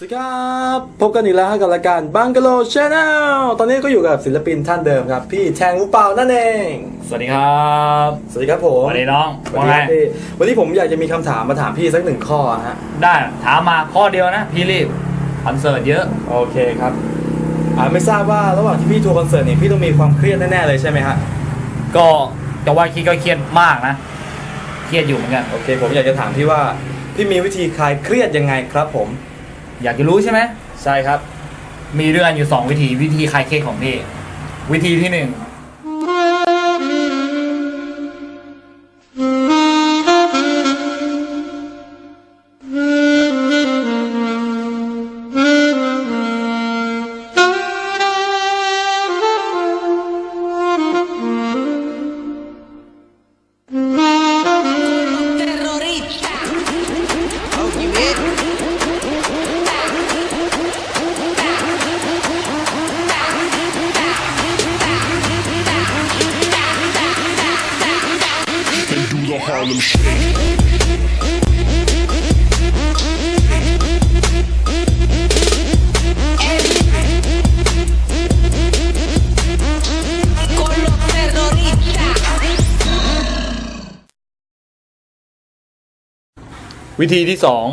สวัสดีครับพบกันอีกแล้วครับกับรายการบังกะโลชาแนลตอนนี้ก็อยู่กับศิลปินท่านเดิมครับ พี่แทงหูเปล่านั่นเอง สวัสดีครับสวัสดีครับผมสวัสดีน้องสวัว่าสดีไงครับพี่วันนี้ผมอยากจะมีคำถามมาถามพี่สักหนึ่งข้อฮะได้ถามมาข้อเดียวนะ พี่รีบคอนเสิร์ตเยอะโอเคครับอ่าไม่ทราบว่าระหว่างที่พี่ทัวร์คอนเสิร์ตเนี่ยพี่ต้องมีความเครียดแน่ๆเลยใช่ไหมฮะก็จะว่าคิดก็เครียดมากนะ เครียดอยู่เหมือนกันโอเค ผมอยากจะถามพี่ว่าพี่มีวิธีคลายเครียดยังไงครับผม อยากจะรู้ใช่ไหมใช่ครับ มีด้วยกันอยู่สองวิธีวิธีคลายเครียดของพี่ วิธีที่หนึ่ง วิธีที่สอง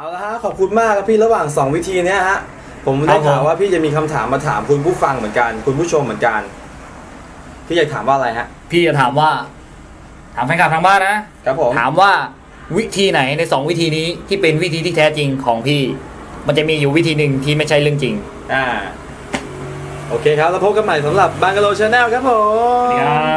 เอาละฮะขอบคุณมากครับพี่ระหว่าง 2 วิธีเนี้ยฮะผมได้ข่าวว่าพี่จะมีคำถามมาถามคุณผู้ฟังเหมือนกัน คุณผู้ชมเหมือนกันพี่อยากถามว่าอะไรฮะพี่จะถามว่า ถามแฟนคลับทางบ้านนะครับผมถามว่าวิธีไหนในสองวิธีนี้ที่เป็นวิธีที่แท้จริงของพี่ มันจะมีอยู่วิธีหนึ่งที่ไม่ใช่เรื่องจริง อ่า โอเคครับ แล้วพบกันใหม่สำหรับบังกะโลชาแนลครับผมครับ